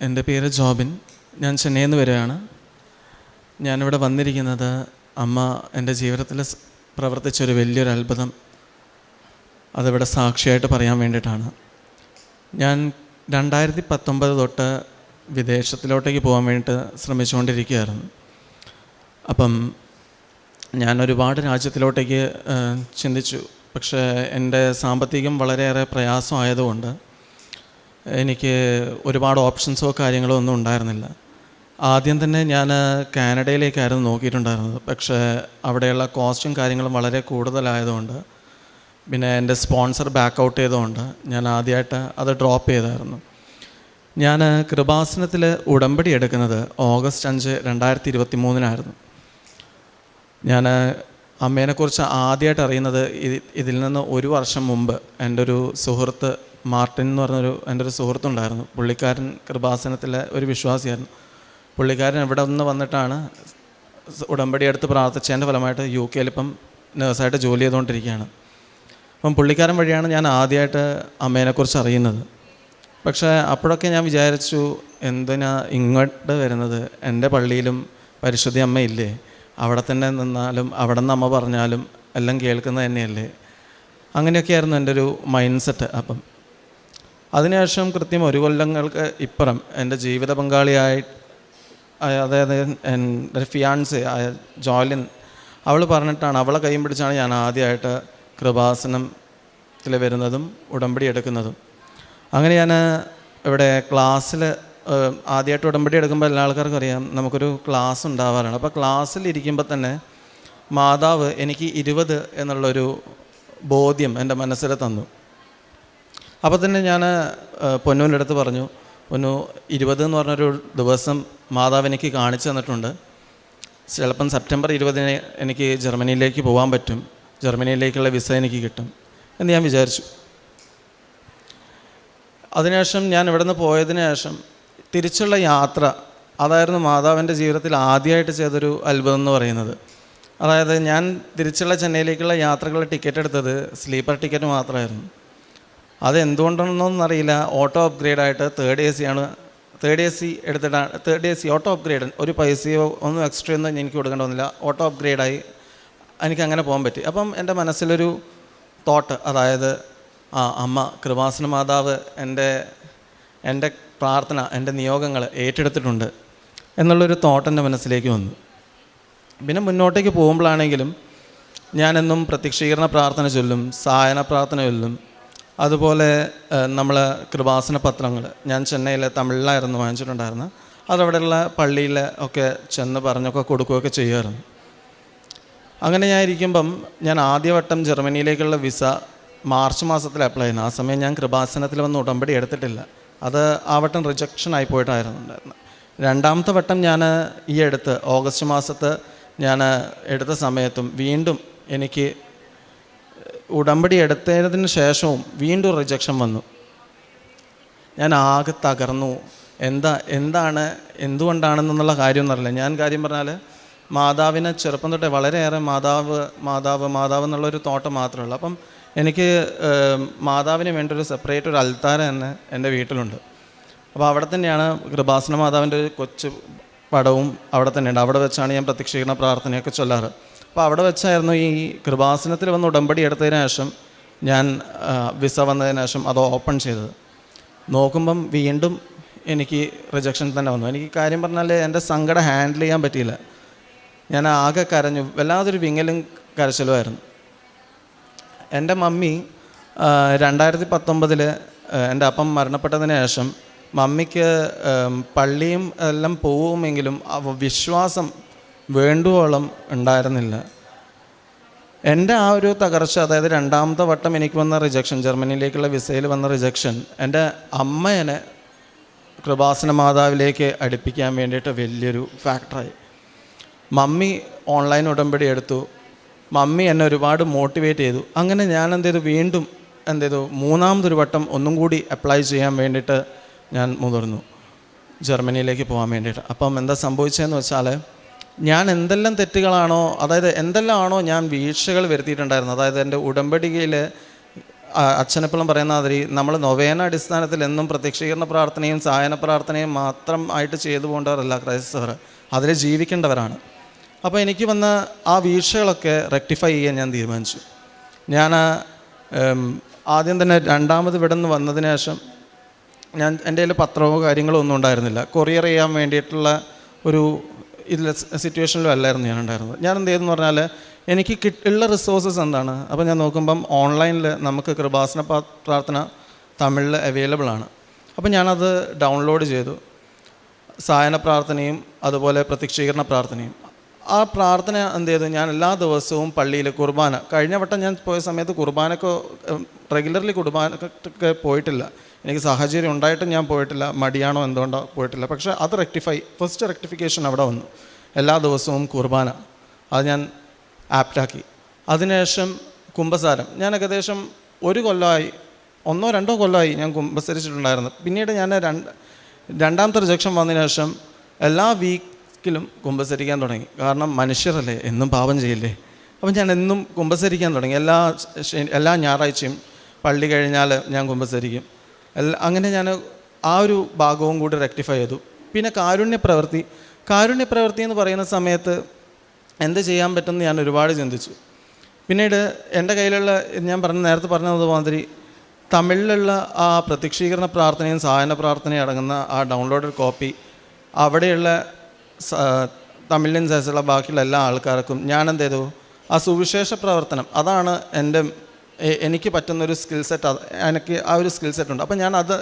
എന്റെ പേര് ജോബിൻ. ഞാൻ ചെന്നൈയിൽ നിന്ന് വരികയാണ്. ഞാനിവിടെ വന്നിരിക്കുന്നത് അമ്മ എന്റെ ജീവിതത്തിൽ പ്രവർത്തിച്ച പ്രവർത്തിച്ചൊരു വലിയൊരു അത്ഭുതം. അതിവിടെ സാക്ഷിയായിട്ട് പറയാൻ വേണ്ടിയിട്ടാണ്. ഞാൻ രണ്ടായിരത്തി പത്തൊമ്പത് തൊട്ട് വിദേശത്തിലോട്ടേക്ക് പോകാൻ വേണ്ടിയിട്ട് ശ്രമിച്ചുകൊണ്ടിരിക്കുകയായിരുന്നു. അപ്പം ഞാൻ ഒരുപാട് രാജ്യത്തിലോട്ടേക്ക് ചിന്തിച്ചു. പക്ഷേ എന്റെ സാമ്പത്തികം വളരെയേറെ പ്രയാസമായതുകൊണ്ട് എനിക്ക് ഒരുപാട് ഓപ്ഷൻസോ കാര്യങ്ങളോ ഒന്നും ഉണ്ടായിരുന്നില്ല. ആദ്യം തന്നെ ഞാൻ കാനഡയിലേക്കായിരുന്നു നോക്കിയിട്ടുണ്ടായിരുന്നത്. പക്ഷേ അവിടെയുള്ള കോസ്റ്റും കാര്യങ്ങളും വളരെ കൂടുതലായതുകൊണ്ട് പിന്നെ എന്റെ സ്പോൺസർ ബാക്ക് ഔട്ട് ചെയ്തുകൊണ്ട് ഞാൻ ആദ്യമായിട്ട് അത് ഡ്രോപ്പ് ചെയ്തായിരുന്നു. ഞാൻ കൃപാസനത്തിൽ ഉടമ്പടി എടുക്കുന്നത് ഓഗസ്റ്റ് അഞ്ച് രണ്ടായിരത്തി ഇരുപത്തി മൂന്നിനായിരുന്നു ഞാൻ അമ്മേനെക്കുറിച്ച് ആദ്യമായിട്ട് അറിയുന്നത് ഇതിൽ നിന്ന് ഒരു വർഷം മുമ്പ് എന്റെ ഒരു സുഹൃത്ത് മാർട്ടിൻ എന്ന് പറഞ്ഞൊരു എന്റെ ഒരു സുഹൃത്തുണ്ടായിരുന്നു. പുള്ളിക്കാരൻ കൃപാസനത്തിലെ ഒരു വിശ്വാസിയായിരുന്നു. പുള്ളിക്കാരൻ ഇവിടെ നിന്ന് വന്നിട്ടാണ് ഉടമ്പടി എടുത്ത് പ്രാർത്ഥിച്ചതിന്റെ ഫലമായിട്ട് യു കെയിൽ ഇപ്പം നേഴ്സായിട്ട് ജോലി ചെയ്തുകൊണ്ടിരിക്കുകയാണ്. അപ്പം പുള്ളിക്കാരൻ വഴിയാണ് ഞാൻ ആദ്യമായിട്ട് അമ്മേനെക്കുറിച്ച് അറിയുന്നത്. പക്ഷേ അപ്പോഴൊക്കെ ഞാൻ വിചാരിച്ചു എന്തിനാ ഇങ്ങോട്ട് വരുന്നത്? എന്റെ പള്ളിയിലും പരിശുദ്ധി അമ്മയില്ലേ അവിടെ തന്നെ നിന്നാലും അവിടെ നിന്ന് അമ്മ പറഞ്ഞാലും എല്ലാം കേൾക്കുന്നത് തന്നെയല്ലേ? അങ്ങനെയൊക്കെയായിരുന്നു എന്റെ ഒരു മൈൻഡ് സെറ്റ് അപ്പം. അതിനുശേഷം കൃത്യം ഒരു കൊല്ലങ്ങൾക്ക് ഇപ്പുറം എന്റെ ജീവിത പങ്കാളിയായി അതായത് എന്റെ ഫിയാൻസ് ആയ ജോലിൻ അവൾ പറഞ്ഞിട്ടാണ് അവളെ കൈയും പിടിച്ചാണ് ഞാൻ ആദ്യമായിട്ട് കൃപാസനത്തിൽ വരുന്നതും ഉടമ്പടി എടുക്കുന്നതും. അങ്ങനെ ഞാൻ ഇവിടെ ക്ലാസ്സിൽ ആദ്യമായിട്ട് ഉടമ്പടി എടുക്കുമ്പോൾ എല്ലാ ആൾക്കാർക്കും അറിയാം നമുക്കൊരു ക്ലാസ് ഉണ്ടാവാറാണ്. അപ്പോൾ ക്ലാസ്സിൽ ഇരിക്കുമ്പോൾ തന്നെ മാതാവ് എനിക്ക് ഇരുപത് എന്നുള്ളൊരു ബോധ്യം എന്റെ മനസ്സിൽ തന്നു. അപ്പോൾ തന്നെ ഞാൻ പൊന്നുവിന്റെ അടുത്ത് പറഞ്ഞു പൊന്നു ഇരുപത് എന്ന് പറഞ്ഞൊരു ദിവസം മാതാവ് എനിക്ക് കാണിച്ചു തന്നിട്ടുണ്ട്. ചിലപ്പം സെപ്റ്റംബർ ഇരുപതിന് എനിക്ക് ജർമ്മനിയിലേക്ക് പോകാൻ പറ്റും. ജർമ്മനിയിലേക്കുള്ള വിസ എനിക്ക് കിട്ടും. എന്ന് ഞാൻ വിചാരിച്ചു. അതിനുശേഷം ഞാൻ ഇവിടെ നിന്ന് പോയതിനു ശേഷം തിരിച്ചുള്ള യാത്ര അതായിരുന്നു മാതാവിന്റെ ജീവിതത്തിൽ ആദ്യമായിട്ട് ചെയ്തൊരു അത്ഭുതം എന്ന് പറയുന്നത്. അതായത് ഞാൻ തിരിച്ചുള്ള ചെന്നൈയിലേക്കുള്ള യാത്രകളുടെ ടിക്കറ്റ് എടുത്തത് സ്ലീപ്പർ ടിക്കറ്റ് മാത്രമായിരുന്നു. അത് എന്തുകൊണ്ടാണെന്നൊന്നും അറിയില്ല ഓട്ടോ അപ്ഗ്രേഡ് ആയിട്ട് തേർഡ് എ സി ആണ്. തേർഡ് എ സി എടുത്തിട്ടാണ് third A C auto upgrade ഒരു പൈസയോ ഒന്നും എക്സ്ട്രാ ഒന്നും എനിക്ക് കൊടുക്കേണ്ട വന്നില്ല. ഓട്ടോ അപ്ഗ്രേഡായി എനിക്ക് അങ്ങനെ പോകാൻ പറ്റി. അപ്പം എന്റെ മനസ്സിലൊരു തോട്ട് അതായത് ആ അമ്മ കൃപാസന മാതാവ് എന്റെ എന്റെ പ്രാർത്ഥന എന്റെ നിയോഗങ്ങൾ ഏറ്റെടുത്തിട്ടുണ്ട് എന്നുള്ളൊരു തോട്ട് എന്റെ മനസ്സിലേക്ക് വന്നു. പിന്നെ മുന്നോട്ടേക്ക് പോകുമ്പോഴാണെങ്കിലും ഞാനെന്നും പ്രത്യക്ഷീകരണ പ്രാർത്ഥന ചൊല്ലും സായന പ്രാർത്ഥന ചൊല്ലും അതുപോലെ നമ്മൾ കൃപാസന പത്രങ്ങൾ ഞാൻ ചെന്നൈയിലെ തമിഴിലായിരുന്നു വാങ്ങിച്ചിട്ടുണ്ടായിരുന്നത് അതവിടെയുള്ള പള്ളിയിൽ ഒക്കെ ചെന്ന് പറഞ്ഞൊക്കെ കൊടുക്കുകയൊക്കെ ചെയ്യുമായിരുന്നു. അങ്ങനെ ഞാൻ ഇരിക്കുമ്പം ഞാൻ ആദ്യവട്ടം ജർമ്മനിയിലേക്കുള്ള വിസ മാർച്ച് മാസത്തിൽ അപ്ലൈ ചെയ്യുന്നു. ആ സമയം ഞാൻ കൃപാസനത്തിൽ വന്ന് ഉടമ്പടി എടുത്തിട്ടില്ല. അത് ആ വട്ടം റിജക്ഷൻ ആയി ഉണ്ടായിരുന്നത് രണ്ടാമത്തെ വട്ടം ഞാൻ ഈ അടുത്ത് ഓഗസ്റ്റ് മാസത്ത് ഞാൻ എടുത്ത സമയത്തും വീണ്ടും എനിക്ക് ഉടമ്പടി എടുത്തതിന് ശേഷവും വീണ്ടും റിജക്ഷൻ വന്നു. ഞാൻ ആകെ തകർന്നു. എന്താ എന്താണ് എന്തുകൊണ്ടാണെന്നുള്ള കാര്യം അറിയില്ല ഞാൻ കാര്യം പറഞ്ഞാൽ മാതാവിനെ ചെറുപ്പം തൊട്ടേ വളരെയേറെ മാതാവ് മാതാവ് മാതാവ് എന്നുള്ളൊരു തോട്ടം മാത്രമേ ഉള്ളൂ. അപ്പം എനിക്ക് മാതാവിന് വേണ്ടി ഒരു സെപ്പറേറ്റ് ഒരു അൽത്താര തന്നെ എന്റെ വീട്ടിലുണ്ട്. അപ്പോൾ അവിടെ തന്നെയാണ് കൃപാസന മാതാവിന്റെ ഒരു കൊച്ചു പടവും അവിടെ തന്നെയുണ്ട്. അവിടെ വെച്ചാണ് ഞാൻ പ്രത്യക്ഷീകരണ പ്രാർത്ഥനയൊക്കെ ചൊല്ലാറ്. അപ്പോൾ അവിടെ വെച്ചായിരുന്നു ഈ കൃപാസനത്തിൽ വന്ന് ഉടമ്പടി എടുത്തതിന് ശേഷം ഞാൻ വിസ വന്നതിന് ശേഷം അത് ഓപ്പൺ ചെയ്തത്. നോക്കുമ്പം വീണ്ടും എനിക്ക് റിജക്ഷൻ തന്നെ വന്നു. എനിക്ക് കാര്യം പറഞ്ഞാൽ എന്റെ സങ്കടം ഹാൻഡിൽ ചെയ്യാൻ പറ്റിയില്ല. ഞാൻ ആകെ കരഞ്ഞു. വല്ലാതൊരു വിങ്ങലും കരച്ചിലുമായിരുന്നു. എന്റെ മമ്മി രണ്ടായിരത്തി പത്തൊമ്പതിൽ എന്റെ അപ്പം മരണപ്പെട്ടതിന് ശേഷം മമ്മിക്ക് പള്ളിയും എല്ലാം പോവുമെങ്കിലും വിശ്വാസം വേണ്ടുവോളം ഉണ്ടായിരുന്നില്ല. എന്റെ ആ ഒരു തകർച്ച അതായത് രണ്ടാമത്തെ വട്ടം എനിക്ക് വന്ന റിജക്ഷൻ ജർമ്മനിയിലേക്കുള്ള വിസയിൽ വന്ന റിജക്ഷൻ എന്റെ അമ്മേനെ കൃപാസന മാതാവിലേക്ക് അടുപ്പിക്കാൻ വേണ്ടിയിട്ട് വലിയൊരു ഫാക്ടറായി മമ്മി ഓൺലൈൻ ഉടമ്പടി എടുത്തു. മമ്മി എന്നെ ഒരുപാട് മോട്ടിവേറ്റ് ചെയ്തു. അങ്ങനെ ഞാൻ എന്ത് ചെയ്തു? വീണ്ടും എന്ത് ചെയ്തു? മൂന്നാമതൊരു വട്ടം ഒന്നും കൂടി അപ്ലൈ ചെയ്യാൻ വേണ്ടിയിട്ട് ഞാൻ മുതിർന്നു. ജർമ്മനിയിലേക്ക് പോകാൻ വേണ്ടിയിട്ട്. അപ്പം എന്താ സംഭവിച്ചതെന്ന് വെച്ചാൽ ഞാൻ എന്തെല്ലാം തെറ്റുകളാണോ അതായത് എന്തെല്ലാം ആണോ ഞാൻ വീഴ്ചകൾ വരുത്തിയിട്ടുണ്ടായിരുന്നത്? അതായത് എന്റെ ഉടമ്പടികയിൽ അച്ഛനെപ്പോഴും പറയുന്ന മാതിരി നമ്മൾ നൊവേന അടിസ്ഥാനത്തിൽ എന്നും പ്രത്യക്ഷീകരണ പ്രാർത്ഥനയും സായന പ്രാർത്ഥനയും മാത്രം ആയിട്ട് ചെയ്തു പോകേണ്ടവരല്ല ക്രൈസ്തവർ. അതിൽ ജീവിക്കേണ്ടവരാണ്. അപ്പോൾ എനിക്ക് വന്ന ആ വീഴ്ചകളൊക്കെ റെക്ടിഫൈ ചെയ്യാൻ ഞാൻ തീരുമാനിച്ചു. ഞാൻ ആദ്യം തന്നെ രണ്ടാമത് ഇവിടെ നിന്ന് വന്നതിന് ശേഷം ഞാൻ എന്റെ കയ്യിൽ പത്രമോ കാര്യങ്ങളോ ഒന്നും ഉണ്ടായിരുന്നില്ല. കൊറിയർ ചെയ്യാൻ വേണ്ടിയിട്ടുള്ള ഒരു ഇതിൽ സിറ്റുവേഷനിലും അല്ലായിരുന്നു ഞാൻ ഉണ്ടായിരുന്നത് ഞാൻ എന്ത് ചെയ്തെന്ന് പറഞ്ഞാൽ എനിക്ക് ഉള്ള റിസോഴ്സസ് എന്താണ്? അപ്പോൾ ഞാൻ നോക്കുമ്പം ഓൺലൈനിൽ നമുക്ക് കൃപാസന പ്രാ- പ്രാർത്ഥന തമിഴിൽ അവൈലബിൾ ആണ്. അപ്പോൾ ഞാനത് ഡൗൺലോഡ് ചെയ്തു. സായന പ്രാർത്ഥനയും അതുപോലെ പ്രത്യക്ഷീകരണ പ്രാർത്ഥനയും. ആ പ്രാർത്ഥന എന്ത് ചെയ്തു ഞാൻ എല്ലാ ദിവസവും പള്ളിയിൽ കുർബാന. കഴിഞ്ഞ വട്ടം ഞാൻ പോയ സമയത്ത് കുർബാനക്ക് റെഗുലർലി കുർബാനക്കൊക്കെ പോയിട്ടില്ല. എനിക്ക് സാഹചര്യം ഉണ്ടായിട്ടും ഞാൻ പോയിട്ടില്ല. മടിയാണോ എന്തുകൊണ്ടോ പോയിട്ടില്ല. പക്ഷേ അത് റെക്ടിഫൈ ഫസ്റ്റ് റെക്ടിഫിക്കേഷൻ അവിടെ വന്നു. എല്ലാ ദിവസവും കുർബാന. അത് ഞാൻ ആപ്റ്റാക്കി അതിനുശേഷം കുംഭസാരം. ഞാൻ ഏകദേശം ഒരു കൊല്ലമായി ഒന്നോ രണ്ടോ കൊല്ലമായി ഞാൻ കുംഭസരിച്ചിട്ടുണ്ടായിരുന്നു. പിന്നീട് ഞാൻ രണ്ട് രണ്ടാമത്തെ റിജക്ഷൻ വന്നതിന് ശേഷം എല്ലാ വീക്കിലും കുംഭസരിക്കാൻ തുടങ്ങി. കാരണം മനുഷ്യരല്ലേ എന്നും പാപം ചെയ്യില്ലേ? അപ്പം ഞാൻ എന്നും കുംഭസരിക്കാൻ തുടങ്ങി. എല്ലാ എല്ലാ ഞായറാഴ്ചയും പള്ളി കഴിഞ്ഞാൽ ഞാൻ കുമ്പസരിക്കും എല്ലാ അങ്ങനെ ഞാൻ ആ ഒരു ഭാഗവും കൂടി റെക്ടിഫൈ ചെയ്തു. പിന്നെ കാരുണ്യ പ്രവൃത്തി കാരുണ്യ പ്രവൃത്തി എന്ന് പറയുന്ന സമയത്ത് എന്ത് ചെയ്യാൻ പറ്റുമെന്ന് ഞാൻ ഒരുപാട് ചിന്തിച്ചു. പിന്നീട് എന്റെ കയ്യിലുള്ള ഞാൻ പറഞ്ഞ നേരത്തെ പറഞ്ഞത് മാതിരി തമിഴിലുള്ള ആ പ്രത്യക്ഷീകരണ പ്രാർത്ഥനയും സഹായന പ്രാർത്ഥനയും അടങ്ങുന്ന ആ ഡൗൺലോഡഡ് കോപ്പി അവിടെയുള്ള തമിഴിൻ സൈസുള്ള ബാക്കിയുള്ള എല്ലാ ആൾക്കാർക്കും ഞാൻ എന്ത് ചെയ്തു? ആ സുവിശേഷ പ്രവർത്തനം അതാണ് എന്റെ എനിക്ക് പറ്റുന്നൊരു സ്കിൽ സെറ്റ് എനിക്ക് ആ ഒരു സ്കിൽ സെറ്റ് ഉണ്ട്. അപ്പോൾ ഞാൻ അത്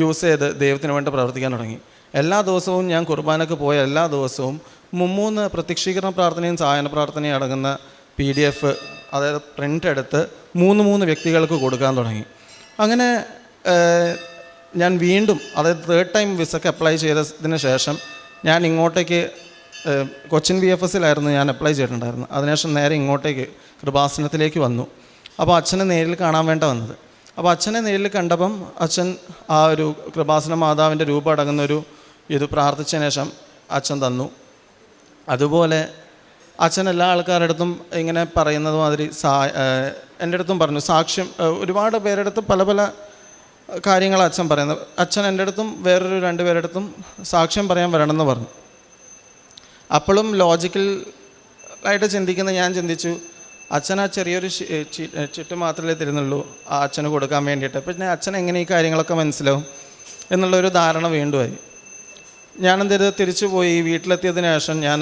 യൂസ് ചെയ്ത് ദൈവത്തിന് വേണ്ടി പ്രവർത്തിക്കാൻ തുടങ്ങി. എല്ലാ ദിവസവും ഞാൻ കുർബാനക്ക് പോയ എല്ലാ ദിവസവും മുമ്മൂന്ന് പ്രത്യക്ഷീകരണ പ്രാർത്ഥനയും സഹായന പ്രാർത്ഥനയും അടങ്ങുന്ന പി ഡി എഫ് അതായത് പ്രിന്റ് എടുത്ത് മൂന്ന് മൂന്ന് വ്യക്തികൾക്ക് കൊടുക്കാൻ തുടങ്ങി. അങ്ങനെ ഞാൻ വീണ്ടും അതായത് തേർഡ് ടൈം വിസക്ക് അപ്ലൈ ചെയ്തതിന് ശേഷം ഞാൻ ഇങ്ങോട്ടേക്ക് കൊച്ചിൻ ബി എഫ് എസിലായിരുന്നു ഞാൻ അപ്ലൈ ചെയ്തിട്ടുണ്ടായിരുന്നു അതിനുശേഷം നേരെ ഇങ്ങോട്ടേക്ക് കൃപാസനത്തിലേക്ക് വന്നു. അപ്പോൾ അച്ഛനെ നേരിൽ കാണാൻ വേണ്ട വന്നത്. അപ്പോൾ അച്ഛനെ നേരിൽ കണ്ടപ്പം അച്ഛൻ ആ ഒരു കൃപാസന മാതാവിന്റെ രൂപം അടങ്ങുന്നൊരു ഇത് പ്രാർത്ഥിച്ചതിന് ശേഷം അച്ഛൻ തന്നു. അതുപോലെ അച്ഛൻ എല്ലാ ആൾക്കാരുടെ അടുത്തും ഇങ്ങനെ പറയുന്നത് മാതിരി സാ എന്റെ അടുത്തും പറഞ്ഞു. സാക്ഷ്യം ഒരുപാട് പേരുടെ അടുത്ത് പല പല കാര്യങ്ങൾ അച്ഛൻ പറയുന്നത്. അച്ഛൻ എന്റെ അടുത്തും വേറൊരു രണ്ട് പേരുടെ അടുത്തും സാക്ഷ്യം പറയാൻ വരണമെന്ന് പറഞ്ഞു. അപ്പോഴും ലോജിക്കൽ ആയിട്ട് ചിന്തിക്കുന്ന ഞാൻ ചിന്തിച്ചു. അച്ഛൻ ആ ചെറിയൊരു ചിട്ട് മാത്രമേ തരുന്നുള്ളൂ ആ അച്ഛന് കൊടുക്കാൻ വേണ്ടിയിട്ട്. പിന്നെ അച്ഛൻ എങ്ങനെ ഈ കാര്യങ്ങളൊക്കെ മനസ്സിലാവും എന്നുള്ളൊരു ധാരണ വീണ്ടുമായി ഞാൻ എന്ത് ചെയ്ത് തിരിച്ചു പോയി. വീട്ടിലെത്തിയതിന് ശേഷം ഞാൻ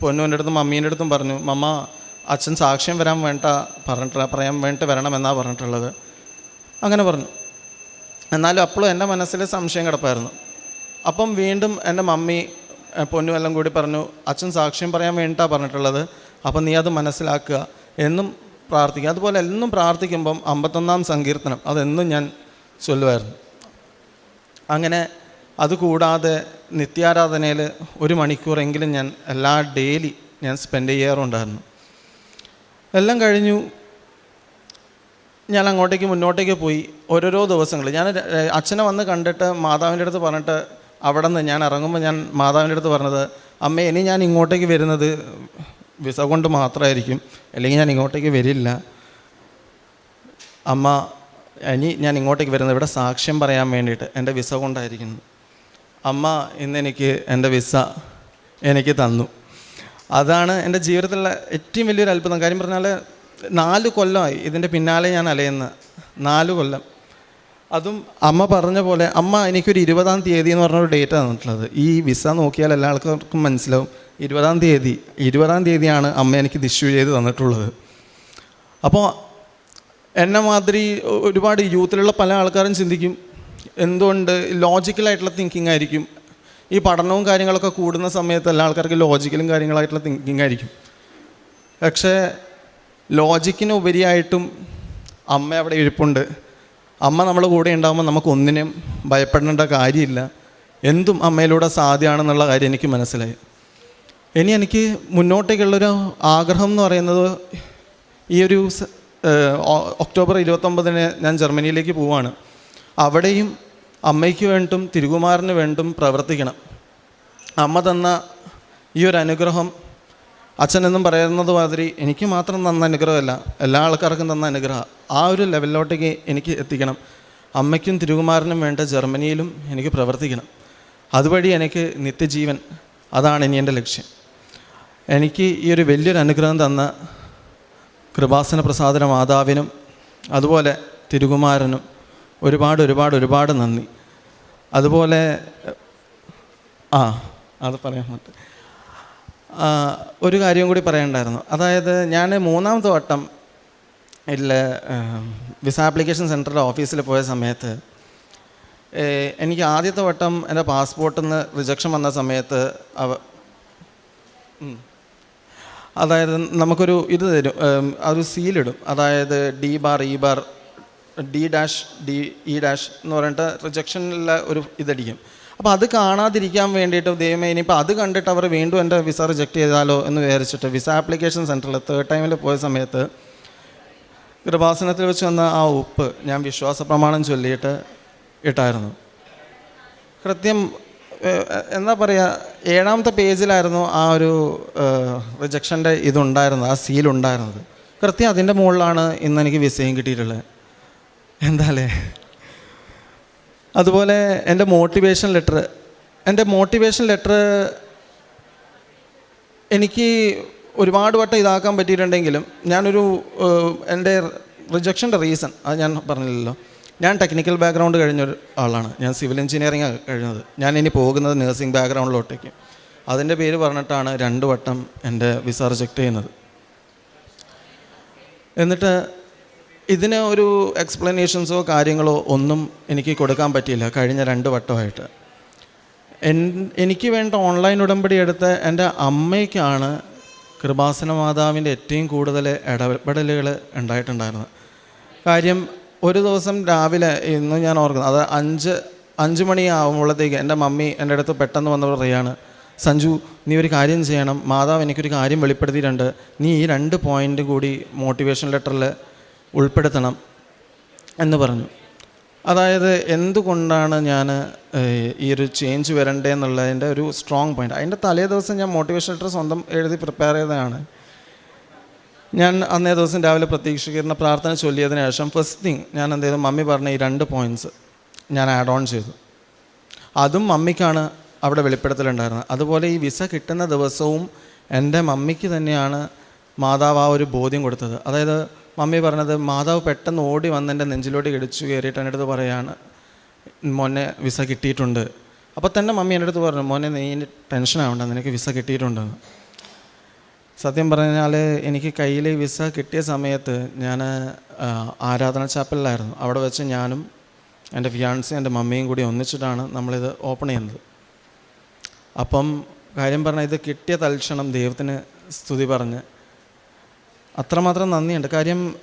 പൊന്നുവിന്റെ അടുത്തും മമ്മീന്റെ അടുത്തും പറഞ്ഞു മമ്മ അച്ഛൻ സാക്ഷ്യം വരാൻ വേണ്ട പറഞ്ഞിട്ടില്ല പറയാൻ വേണ്ടി വരണമെന്നാണ് പറഞ്ഞിട്ടുള്ളത്. അങ്ങനെ പറഞ്ഞു. എന്നാലും അപ്പോഴും എന്റെ മനസ്സിൽ സംശയം കിടപ്പായിരുന്നു. അപ്പം വീണ്ടും എന്റെ മമ്മി എല്ലാം കൂടി പറഞ്ഞു അച്ഛൻ സാക്ഷ്യം പറയാൻ വേണ്ടിയിട്ടാണ് പറഞ്ഞിട്ടുള്ളത്. അപ്പം നീ അത് മനസ്സിലാക്കുക. എന്നും പ്രാർത്ഥിക്കുക അതുപോലെ എന്നും പ്രാർത്ഥിക്കുമ്പം അമ്പത്തൊന്നാം സങ്കീർത്തനം അതെന്നും ഞാൻ ചൊല്ലുമായിരുന്നു. അങ്ങനെ അതുകൂടാതെ നിത്യാരാധനയിൽ ഒരു മണിക്കൂറെങ്കിലും ഞാൻ എല്ലാ ഡെയിലി ഞാൻ സ്പെൻഡ് ചെയ്യാറുണ്ടായിരുന്നു. എല്ലാം കഴിഞ്ഞു. ഞാൻ അങ്ങോട്ടേക്ക് മുന്നോട്ടേക്ക് പോയി ഓരോരോ ദിവസങ്ങൾ ഞാൻ അച്ഛനെ വന്ന് കണ്ടിട്ട് മാതാവിന്റെ അടുത്ത് പറഞ്ഞിട്ട് അവിടെ നിന്ന് ഞാൻ ഇറങ്ങുമ്പോൾ ഞാൻ മാതാവിന്റെ അടുത്ത് പറഞ്ഞത് അമ്മ ഇനി ഞാൻ ഇങ്ങോട്ടേക്ക് വരുന്നത് വിസ കൊണ്ട് മാത്രമായിരിക്കും അല്ലെങ്കിൽ ഞാൻ ഇങ്ങോട്ടേക്ക് വരില്ല. അമ്മ ഇനി ഞാൻ ഇങ്ങോട്ടേക്ക് വരുന്നത് ഇവിടെ സാക്ഷ്യം പറയാൻ വേണ്ടിയിട്ട് എന്റെ വിസ കൊണ്ടായിരിക്കുന്നു. അമ്മ ഇന്നെനിക്ക് എന്റെ വിസ എനിക്ക് തന്നു. അതാണ് എന്റെ ജീവിതത്തിലുള്ള ഏറ്റവും വലിയൊരു അത്ഭുതം. കാര്യം പറഞ്ഞാൽ നാല് കൊല്ലമായി ഇതിന്റെ പിന്നാലെ ഞാൻ അലയുന്ന നാല് കൊല്ലം. അതും അമ്മ പറഞ്ഞ പോലെ അമ്മ എനിക്കൊരു ഇരുപതാം തീയതി എന്ന് പറഞ്ഞൊരു ഡേറ്റ് തന്നിട്ടുള്ളത്. ഈ വിസ നോക്കിയാൽ എല്ലാ ആൾക്കാർക്കും മനസ്സിലാവും. ഇരുപതാം തീയതി ഇരുപതാം തീയതിയാണ് അമ്മ എനിക്ക് ഇഷ്യൂ ചെയ്ത് തന്നിട്ടുള്ളത്. അപ്പോൾ എന്നെ മാതിരി ഒരുപാട് യൂത്തിലുള്ള പല ആൾക്കാരും ചിന്തിക്കും എന്തുകൊണ്ട് ലോജിക്കലായിട്ടുള്ള തിങ്കിങ് ആയിരിക്കും? ഈ പഠനവും കാര്യങ്ങളൊക്കെ കൂടുന്ന സമയത്ത് എല്ലാ ആൾക്കാർക്ക് ലോജിക്കലും കാര്യങ്ങളായിട്ടുള്ള തിങ്കിങ് ആയിരിക്കും. പക്ഷേ ലോജിക്കിന് ഉപരിയായിട്ടും അമ്മ അവിടെ ഇരിപ്പുണ്ട്. അമ്മ നമ്മുടെ കൂടെ ഉണ്ടാകുമ്പോൾ നമുക്ക് ഒന്നിനും ഭയപ്പെടേണ്ട കാര്യമില്ല. എന്തും അമ്മയിലൂടെ സാധ്യമാണെന്നുള്ള കാര്യം എനിക്ക് മനസ്സിലായി. ഇനി എനിക്ക് മുന്നോട്ടേക്കുള്ളൊരു ആഗ്രഹം എന്ന് പറയുന്നത് ഈ ഒരു ഒക്ടോബർ ഇരുപത്തൊമ്പതിന് ഞാൻ ജർമ്മനിയിലേക്ക് പോവാണ്. അവിടെയും അമ്മയ്ക്ക് വേണ്ടും തിരുകുമാറിന് വേണ്ടും പ്രവർത്തിക്കണം. അമ്മ തന്ന ഈ ഒരു അനുഗ്രഹം അച്ഛൻ എന്നും പറയുന്നത് മാതിരി എനിക്ക് മാത്രം തന്ന അനുഗ്രഹമല്ല എല്ലാ ആൾക്കാർക്കും തന്ന അനുഗ്രഹം. ആ ഒരു ലെവലിലോട്ടേക്ക് എനിക്ക് എത്തിക്കണം. അമ്മയ്ക്കും തിരുകുമാറിനും വേണ്ട ജർമ്മനിയിലും എനിക്ക് പ്രവർത്തിക്കണം. അതുവഴി എനിക്ക് നിത്യജീവൻ. അതാണ് ഇനി എന്റെ ലക്ഷ്യം. എനിക്ക് ഈ ഒരു വലിയൊരു അനുഗ്രഹം തന്ന കൃപാസന പ്രസാദന മാതാവിനും അതുപോലെ തിരുകുമാരനും ഒരുപാട് ഒരുപാട് ഒരുപാട് നന്ദി. അതുപോലെ ആ അത് പറയാൻ പറ്റും. ഒരു കാര്യം കൂടി പറയണ്ടായിരുന്നു. അതായത് ഞാൻ മൂന്നാമത്തെ വട്ടം ഇല്ല വിസ ആപ്ലിക്കേഷൻ സെന്ററിന്റെ ഓഫീസിൽ പോയ സമയത്ത് എനിക്ക് ആദ്യത്തെ വട്ടം എന്റെ പാസ്പോർട്ടിൽ നിന്ന് റിജക്ഷൻ വന്ന സമയത്ത് അവ അതായത് നമുക്കൊരു ഇത് തരും ഒരു സീലിടും അതായത് D bar E bar D dash D E dash എന്ന് പറഞ്ഞിട്ട് റിജക്ഷനിലെ ഒരു ഇതടിക്കും. അപ്പോൾ അത് കാണാതിരിക്കാൻ വേണ്ടിയിട്ട് ദൈവമേ ഇനിയിപ്പോൾ അത് കണ്ടിട്ട് അവർ വീണ്ടും എന്റെ വിസ റിജക്റ്റ് ചെയ്താലോ എന്ന് വിചാരിച്ചിട്ട് വിസ ആപ്ലിക്കേഷൻ സെന്ററിൽ തേർഡ് ടൈമിൽ പോയ സമയത്ത് കൃപാസനത്തിൽ വെച്ച് വന്ന ആ ഉപ്പ് ഞാൻ വിശ്വാസ പ്രമാണം ചൊല്ലിയിട്ട് ഇട്ടായിരുന്നു. കൃത്യം എന്താ പറയുക ഏഴാമത്തെ പേജിലായിരുന്നു ആ ഒരു റിജക്ഷന്റെ ഇതുണ്ടായിരുന്നത് ആ സീൽ ഉണ്ടായിരുന്നത്. കൃത്യം അതിന്റെ മുകളിലാണ് ഇന്ന് എനിക്ക് വിസയും കിട്ടിയിട്ടുള്ളത്. എന്താല്ലേ അതുപോലെ എന്റെ മോട്ടിവേഷൻ ലെറ്റർ എന്റെ മോട്ടിവേഷൻ ലെറ്റർ എനിക്ക് ഒരുപാട് വട്ടം ഇതാക്കാൻ പറ്റിയിട്ടുണ്ടെങ്കിലും ഞാനൊരു എന്റെ റിജക്ഷന്റെ റീസൺ അത് ഞാൻ പറഞ്ഞില്ലല്ലോ. ഞാൻ ടെക്നിക്കൽ ബാക്ക്ഗ്രൗണ്ട് കഴിഞ്ഞൊരു ആളാണ്. ഞാൻ സിവിൽ എഞ്ചിനീയറിംഗ് കഴിഞ്ഞത്. ഞാൻ ഇനി പോകുന്നത് നഴ്സിംഗ് ബാക്ക്ഗ്രൗണ്ടിലോട്ടേക്ക് അതിന്റെ പേര് പറഞ്ഞിട്ടാണ് രണ്ട് വട്ടം എന്റെ വിസ റിജക്റ്റ് ചെയ്യുന്നത്. എന്നിട്ട് ഇതിന് ഒരു എക്സ്പ്ലനേഷൻസോ കാര്യങ്ങളോ ഒന്നും എനിക്ക് കൊടുക്കാൻ പറ്റിയില്ല കഴിഞ്ഞ രണ്ട് വട്ടമായിട്ട്. എൻ എനിക്ക് വേണ്ട ഓൺലൈൻ ഉടമ്പടി എടുത്ത എന്റെ അമ്മയ്ക്കാണ് കൃപാസന മാതാവിന്റെ ഏറ്റവും കൂടുതൽ ഇടപെടലുകൾ ഉണ്ടായിട്ടുണ്ടായിരുന്നത്. കാര്യം ഒരു ദിവസം രാവിലെ ഇന്ന് ഞാൻ ഓർക്കുന്നത് അത് അഞ്ച് അഞ്ച് മണിയാവുമ്പോഴത്തേക്ക് എന്റെ മമ്മി എന്റെ അടുത്ത് പെട്ടെന്ന് വന്ന് പറയുകയാണ് സഞ്ജു നീ ഒരു കാര്യം ചെയ്യണം മാതാവ് എനിക്കൊരു കാര്യം വെളിപ്പെടുത്തിയിട്ടുണ്ട് നീ ഈ രണ്ട് പോയിന്റ് കൂടി മോട്ടിവേഷൻ ലെറ്ററിൽ ഉൾപ്പെടുത്തണം എന്ന് പറഞ്ഞു. അതായത് എന്തുകൊണ്ടാണ് ഞാൻ ഈ ഒരു ചേഞ്ച് വരണ്ടേ എന്നുള്ളതിന്റെ ഒരു സ്ട്രോങ് പോയിന്റ് അതിന്റെ തലേ ദിവസം ഞാൻ മോട്ടിവേഷൻ ലെറ്റർ സ്വന്തം എഴുതി പ്രിപ്പയർ ചെയ്തതാണ്. ഞാൻ അന്നേ ദിവസം രാവിലെ പ്രതീക്ഷിക്കുന്ന പ്രാർത്ഥന ചൊല്ലിയതിന് ശേഷം ഫസ്റ്റ് തിങ് ഞാൻ എന്ത് ചെയ്തു? മമ്മി പറഞ്ഞ ഈ രണ്ട് പോയിന്റ്സ് ഞാൻ ആഡ് ഓൺ ചെയ്തു. അതും മമ്മിക്കാണ് അവിടെ വെളിപ്പെടുത്തലുണ്ടായിരുന്നത്. അതുപോലെ ഈ വിസ കിട്ടുന്ന ദിവസവും എന്റെ മമ്മിക്ക് തന്നെയാണ് മാതാവ് ആ ഒരു ബോധ്യം കൊടുത്തത്. അതായത് മമ്മി പറഞ്ഞത് മാതാവ് പെട്ടെന്ന് ഓടി വന്ന് എന്റെ നെഞ്ചിലോട്ട് ഇടിച്ചു കയറിയിട്ട് എന്റെ അടുത്ത് പറയാണ് മോനെ വിസ കിട്ടിയിട്ടുണ്ട്. അപ്പോൾ തന്നെ മമ്മി എന്റെ അടുത്ത് പറഞ്ഞു മോനെ നീ ടെൻഷൻ ആവണ്ട നിനക്ക് വിസ കിട്ടിയിട്ടുണ്ടെന്ന് സത്യം പറഞ്ഞാൽ എനിക്ക് കയ്യിൽ വിസ കിട്ടിയ സമയത്ത് ഞാൻ ആരാധന ചാപ്പലിലായിരുന്നു. അവിടെ വെച്ച് ഞാനും എന്റെ ഫിയാൻസും എന്റെ മമ്മിയും കൂടി ഒന്നിച്ചിട്ടാണ് നമ്മളിത് ഓപ്പൺ ചെയ്യുന്നത്. അപ്പം കാര്യം പറഞ്ഞാൽ ഇത് കിട്ടിയ തൽക്ഷണം ദൈവത്തിന് സ്തുതി പറഞ്ഞ് അത്രമാത്രം നന്ദിയുണ്ട്. കാര്യം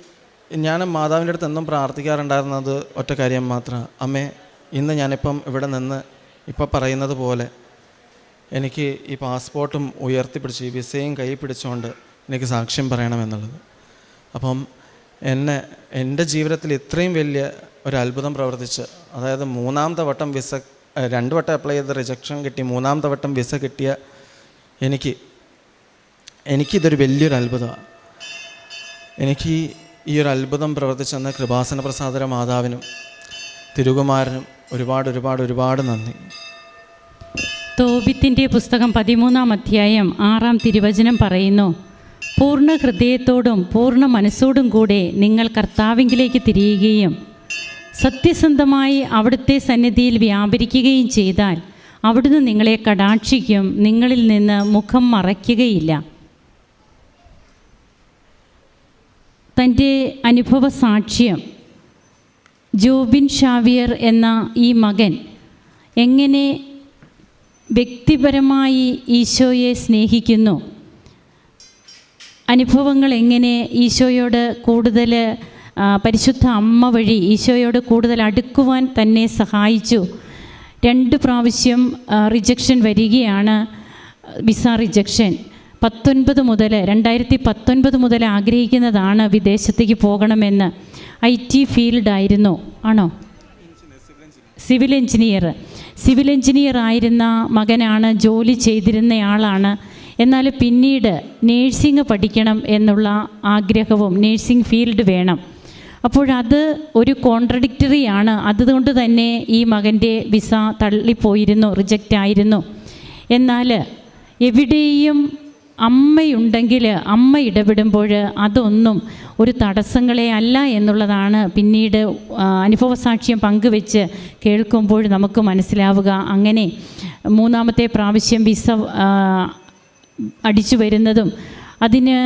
ഞാൻ മാതാവിന്റെ അടുത്ത് എന്നും പ്രാർത്ഥിക്കാറുണ്ടായിരുന്നത് ഒറ്റ കാര്യം മാത്രം. അമ്മേ ഇന്ന് ഞാനിപ്പം ഇവിടെ നിന്ന് ഇപ്പം പറയുന്നത് പോലെ എനിക്ക് ഈ പാസ്പോർട്ടും ഉയർത്തിപ്പിടിച്ച് ഈ വിസയും കൈ പിടിച്ചുകൊണ്ട് എനിക്ക് സാക്ഷ്യം പറയണമെന്നുള്ളത്. അപ്പം എന്നെ എന്റെ ജീവിതത്തിൽ ഇത്രയും വലിയ ഒരു അത്ഭുതം പ്രവർത്തിച്ച് അതായത് മൂന്നാമത്തെ വട്ടം വിസ രണ്ട് വട്ടം അപ്ലൈ ചെയ്ത് റിജക്ഷൻ കിട്ടി മൂന്നാമത്തെ വട്ടം വിസ കിട്ടിയ എനിക്ക് എനിക്കിതൊരു വലിയൊരു അത്ഭുതമാണ് എനിക്ക് ഈ ഒരു അത്ഭുതം പ്രവർത്തിച്ചെന്ന കൃപാസന പ്രസാദര മാതാവിനും തിരുകുമാരനും ഒരുപാട് ഒരുപാട് ഒരുപാട് നന്ദി. തോബിത്തിന്റെ പുസ്തകം പതിമൂന്നാം അധ്യായം ആറാം തിരുവചനം പറയുന്നു പൂർണ ഹൃദയത്തോടും പൂർണ മനസ്സോടും കൂടെ നിങ്ങൾ കർത്താവിങ്കിലേക്ക് തിരിയുകയും സത്യസന്ധമായി അവിടുത്തെ സന്നിധിയിൽ വ്യാപരിക്കുകയും ചെയ്താൽ അവിടുന്ന് നിങ്ങളെ കടാക്ഷിക്കും നിങ്ങളിൽ നിന്ന് മുഖം മറയ്ക്കുകയില്ല. തന്റെ അനുഭവ സാക്ഷ്യം ജോബിൻ ഷാവിയർ എന്ന ഈ മകൻ എങ്ങനെ വ്യക്തിപരമായി ഈശോയെ സ്നേഹിക്കുന്നു? അനുഭവങ്ങൾ എങ്ങനെ ഈശോയോട് കൂടുതൽ പരിശുദ്ധ അമ്മ വഴി ഈശോയോട് കൂടുതൽ അടുക്കുവാൻ തന്നെ സഹായിച്ചു? രണ്ട് പ്രാവശ്യം റിജക്ഷൻ വരികയാണ് വിസ റിജക്ഷൻ. പത്തൊൻപത് മുതൽ രണ്ടായിരത്തി പത്തൊൻപത് മുതൽ ആഗ്രഹിക്കുന്നതാണ് വിദേശത്തേക്ക് പോകണമെന്ന് ഐ ടി ഫീൽഡായിരുന്നു. ആണോ? Civil engineer. സിവിൽ എഞ്ചിനീയർ ആയിരുന്ന മകനാണ് ജോലി ചെയ്തിരുന്നയാളാണ് എന്നാൽ പിന്നീട് നേഴ്സിംഗ് പഠിക്കണം എന്നുള്ള ആഗ്രഹവും നേഴ്സിംഗ് ഫീൽഡ് വേണം. അപ്പോഴത് ഒരു കോൺട്രഡിക്റ്ററി ആണ്. അതുകൊണ്ട് തന്നെ ഈ മകന്റെ വിസ തള്ളിപ്പോയിരുന്നു റിജക്റ്റ് ആയിരുന്നു എന്നാൽ എവിടെയും അമ്മയുണ്ടെങ്കിൽ അമ്മ ഇടപെടുമ്പോൾ അതൊന്നും ഒരു തടസ്സങ്ങളെ അല്ല എന്നുള്ളതാണ് പിന്നീട് അനുഭവസാക്ഷ്യം പങ്കുവെച്ച് കേൾക്കുമ്പോൾ നമുക്ക് മനസ്സിലാവുക. അങ്ങനെ മൂന്നാമത്തെ പ്രാവശ്യം വിസ അടിച്ചു വരുന്നതും അതിന്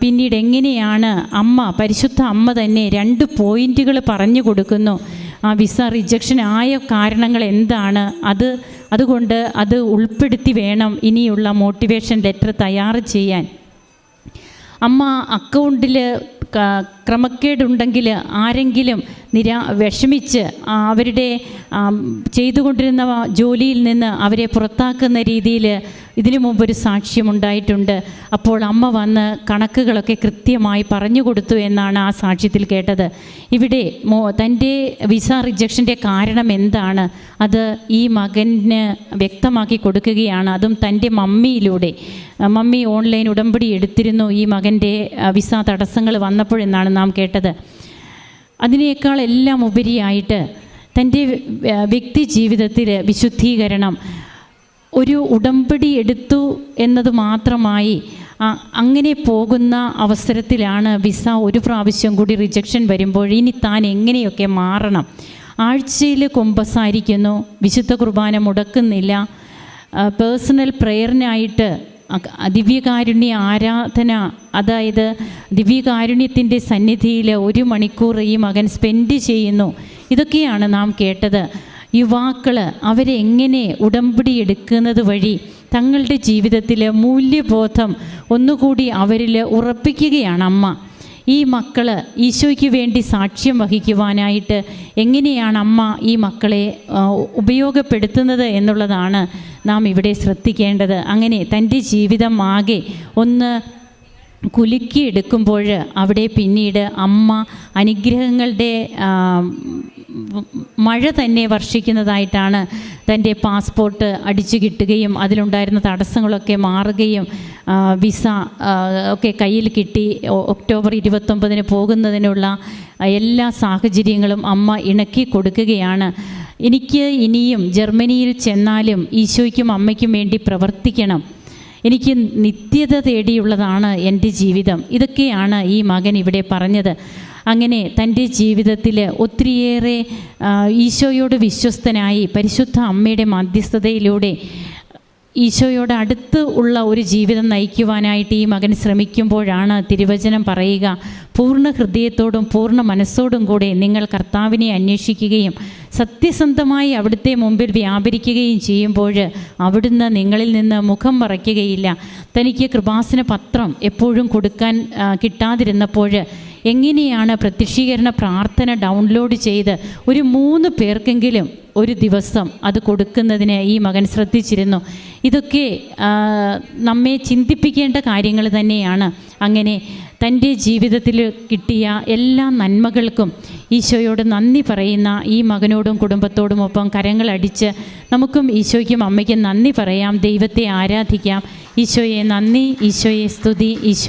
പിന്നീട് എങ്ങനെയാണ് അമ്മ പരിശുദ്ധ അമ്മ തന്നെ രണ്ട് പോയിന്റുകൾ പറഞ്ഞു കൊടുക്കുന്നു. ആ വിസ റിജക്ഷൻ ആയ കാരണങ്ങൾ എന്താണ്? അത് അതുകൊണ്ട് അത് ഉൾപ്പെടുത്തി വേണം ഇനിയുള്ള മോട്ടിവേഷൻ ലെറ്റർ തയ്യാർ ചെയ്യാൻ. അമ്മ അക്കൗണ്ടിൽ ക്രമക്കേടുണ്ടെങ്കിൽ ആരെങ്കിലും നിരാ വിഷമിച്ച് അവരുടെ ചെയ്തുകൊണ്ടിരുന്ന ജോലിയിൽ നിന്ന് അവരെ പുറത്താക്കുന്ന രീതിയിൽ ഇതിനു മുമ്പ് ഒരു സാക്ഷ്യമുണ്ടായിട്ടുണ്ട് അപ്പോൾ അമ്മ വന്ന് കണക്കുകളൊക്കെ കൃത്യമായി പറഞ്ഞു കൊടുത്തു എന്നാണ് ആ സാക്ഷ്യത്തിൽ കേട്ടത്. ഇവിടെ മോ തന്റെ വിസ റിജക്ഷന്റെ കാരണം എന്താണ്? അത് ഈ മകന് വ്യക്തമാക്കി കൊടുക്കുകയാണ്. അതും തന്റെ മമ്മിയിലൂടെ. മമ്മി ഓൺലൈൻ ഉടമ്പടി എടുത്തിരുന്നു ഈ മകന്റെ വിസ തടസ്സങ്ങൾ വന്നപ്പോഴെന്നാണ് നാം കേട്ടത്. അതിനേക്കാൾ എല്ലാം ഉപരിയായിട്ട് തന്റെ വ്യക്തി ജീവിതത്തിൽ വിശുദ്ധീകരണം ഒരു ഉടമ്പടി എടുത്തു എന്നത് മാത്രമായി അങ്ങനെ പോകുന്ന അവസരത്തിലാണ് വിസ ഒരു പ്രാവശ്യം കൂടി റിജക്ഷൻ വരുമ്പോൾ ഇനി താൻ എങ്ങനെയൊക്കെ മാറണം. ആഴ്ചയിൽ കുമ്പസാരിക്കുന്നു വിശുദ്ധ കുർബാന മുടക്കുന്നില്ല പേഴ്സണൽ പ്രെയറിനായിട്ട് ദിവ്യകാരുണ്യ ആരാധന അതായത് ദിവ്യകാരുണ്യത്തിന്റെ സന്നിധിയിൽ ഒരു മണിക്കൂർ ഈ മകൻ സ്പെൻഡ് ചെയ്യുന്നു. ഇതൊക്കെയാണ് നാം കേട്ടത്. യുവാക്കൾ അവരെ എങ്ങനെ ഉടമ്പടി എടുക്കുന്നത് വഴി തങ്ങളുടെ ജീവിതത്തിലെ മൂല്യബോധം ഒന്നുകൂടി അവരിൽ ഉറപ്പിക്കുകയാണ് അമ്മ. ഈ മക്കൾ ഈശോയ്ക്ക് വേണ്ടി സാക്ഷ്യം വഹിക്കുവാനായിട്ട് എങ്ങനെയാണ് അമ്മ ഈ മക്കളെ ഉപയോഗപ്പെടുത്തുന്നത് എന്നുള്ളതാണ് നാം ഇവിടെ ശ്രദ്ധിക്കേണ്ടത്. അങ്ങനെ തന്റെ ജീവിതം ആകെ ഒന്ന് കുലുക്കിയെടുക്കുമ്പോൾ അവിടെ പിന്നീട് അമ്മ അനുഗ്രഹങ്ങളുടെ മഴ തന്നെ വർഷിക്കുന്നതായിട്ടാണ് തന്റെ പാസ്പോർട്ട് അടിച്ചു കിട്ടുകയും അതിലുണ്ടായിരുന്ന തടസ്സങ്ങളൊക്കെ മാറുകയും വിസ ഒക്കെ കയ്യിൽ കിട്ടി. ഒക്ടോബർ ഇരുപത്തൊമ്പതിന് പോകുന്നതിനുള്ള എല്ലാ സാഹചര്യങ്ങളും അമ്മ ഇണക്കി കൊടുക്കുകയാണ്. എനിക്ക് ഇനിയും ജർമ്മനിയിൽ ചെന്നാലും ഈശോയ്ക്കും അമ്മയ്ക്കും വേണ്ടി പ്രവർത്തിക്കണം. എനിക്ക് നിത്യത തേടിയുള്ളതാണ് എന്റെ ജീവിതം. ഇതൊക്കെയാണ് ഈ മകൻ ഇവിടെ പറഞ്ഞത്. അങ്ങനെ തന്റെ ജീവിതത്തിൽ ഒത്തിരിയേറെ ഈശോയോട് വിശ്വസ്തനായി പരിശുദ്ധ അമ്മയുടെ മധ്യസ്ഥതയിലൂടെ ഈശോയോട് അടുത്ത് ഉള്ള ഒരു ജീവിതം നയിക്കുവാനായിട്ട് ഈ മകൻ ശ്രമിക്കുമ്പോഴാണ് തിരുവചനം പറയുക പൂർണ ഹൃദയത്തോടും പൂർണ മനസ്സോടും കൂടെ നിങ്ങൾ കർത്താവിനെ അന്വേഷിക്കുകയും സത്യസന്ധമായി അവിടുത്തെ മുമ്പിൽ വ്യാപരിക്കുകയും ചെയ്യുമ്പോൾ അവിടുന്ന് നിങ്ങളിൽ നിന്ന് മുഖം മറയ്ക്കുകയില്ല. തനിക്ക് കൃപാസന പത്രം എപ്പോഴും കൊടുക്കാൻ കിട്ടാതിരുന്നപ്പോൾ എങ്ങനെയാണ് പ്രത്യക്ഷീകരണ പ്രാർത്ഥന ഡൗൺലോഡ് ചെയ്ത് ഒരു മൂന്ന് പേർക്കെങ്കിലും ഒരു ദിവസം അത് കൊടുക്കുന്നതിന് ഈ മകൻ ശ്രദ്ധിച്ചിരുന്നു. ഇതൊക്കെ നമ്മെ ചിന്തിപ്പിക്കേണ്ട കാര്യങ്ങൾ തന്നെയാണ്. അങ്ങനെ തന്റെ ജീവിതത്തിൽ കിട്ടിയ എല്ലാ നന്മകൾക്കും ഈശോയോട് നന്ദി പറയുന്ന ഈ മകനോടും കുടുംബത്തോടും ഒപ്പം കരങ്ങളടിച്ച് നമുക്കും ഈശോയ്ക്കും അമ്മയ്ക്കും നന്ദി പറയാം. ദൈവത്തെ ആരാധിക്കാം. ഈശോയെ നന്ദി ഈശോയെ സ്തുതി ഈശോ